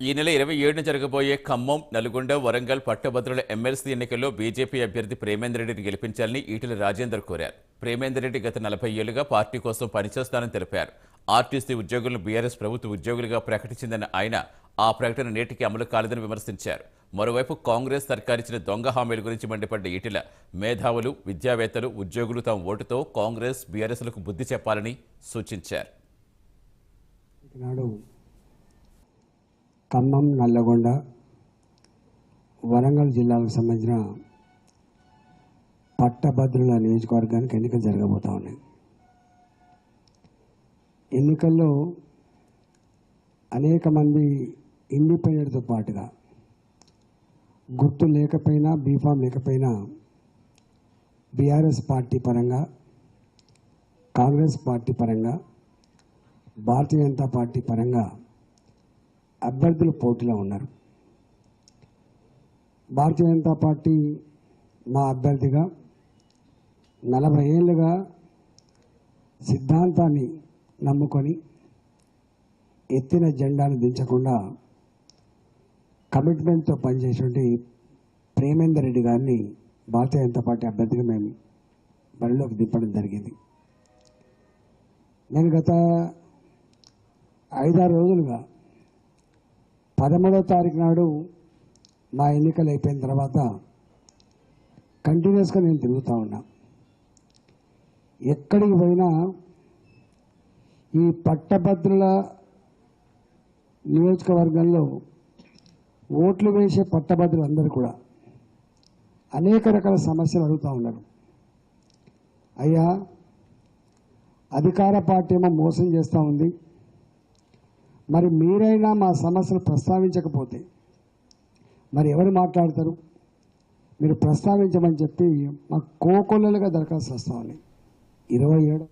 ఈ నెల ఇరవై ఏడున జరగబోయే ఖమ్మం నల్గొండ వరంగల్ పట్టభద్రుల ఎమ్మెల్సీ ఎన్నికల్లో బీజేపీ అభ్యర్థి ప్రేమేందర్ రెడ్డిని గెలిపించాలని ఈటెల రాజేందర్ కోరారు. ప్రేమేందర్ రెడ్డి గత నలభై ఏళ్ళుగా పార్టీ కోసం పనిచేస్తానని తెలిపారు. ఆర్టీసీ ఉద్యోగులను బీఆర్ఎస్ ప్రభుత్వ ఉద్యోగులుగా ప్రకటించిందన్న ఆయన ఆ ప్రకటన నేటికి అమలు కాలేదని విమర్శించారు. మరోవైపు కాంగ్రెస్ సర్కారిచ్చిన దొంగ హామీల గురించి మండిపడ్డ ఈటెల మేధావులు విద్యావేత్తలు ఉద్యోగులు తమ ఓటుతో కాంగ్రెస్ బీఆర్ఎస్లకు బుద్ధి చెప్పాలని సూచించారు. ఖమ్మం నల్లగొండ వరంగల్ జిల్లాలకు సంబంధించిన పట్టభద్రుల నియోజకవర్గానికి ఎన్నికలు జరగబోతూ ఉన్నాయి. ఎన్నికల్లో అనేక మంది ఇండిపెండెంట్తో పాటుగా గుర్తు లేకపోయినా బీఫామ్ లేకపోయినా బీఆర్ఎస్ పార్టీ పరంగా కాంగ్రెస్ పార్టీ పరంగా భారతీయ జనతా పార్టీ పరంగా అభ్యర్థులు పోటీలో ఉన్నారు. భారతీయ జనతా పార్టీ మా అభ్యర్థిగా నలభై ఏళ్ళుగా సిద్ధాంతాన్ని నమ్ముకొని ఎత్తిన జెండాను దించకుండా కమిట్మెంట్తో పనిచేసినటువంటి ప్రేమేందర్ రెడ్డి గారిని భారతీయ జనతా పార్టీ అభ్యర్థిగా మేము బరిలోకి దింపడం జరిగింది. నేను గత ఐదారు రోజులుగా పదమూడవ తారీఖు నాడు మా ఎన్నికలు అయిపోయిన తర్వాత కంటిన్యూస్గా నేను తిరుగుతూ ఉన్నా. ఎక్కడికి పోయినా ఈ పట్టభద్రుల నియోజకవర్గంలో ఓట్లు వేసే పట్టభద్రులు అందరూ కూడా అనేక రకాల సమస్యలు అడుగుతూ ఉన్నారు. అయ్యా అధికార పార్టీ ఏమో మోసం చేస్తూ ఉంది. మరి మీరైనా మా సమస్యలు ప్రస్తావించకపోతే మరి ఎవరు మాట్లాడతారు? మీరు ప్రస్తావించమని చెప్పి మాకు కోకొల్లలుగా దరఖాస్తు వస్తా ఇరవై ఏడు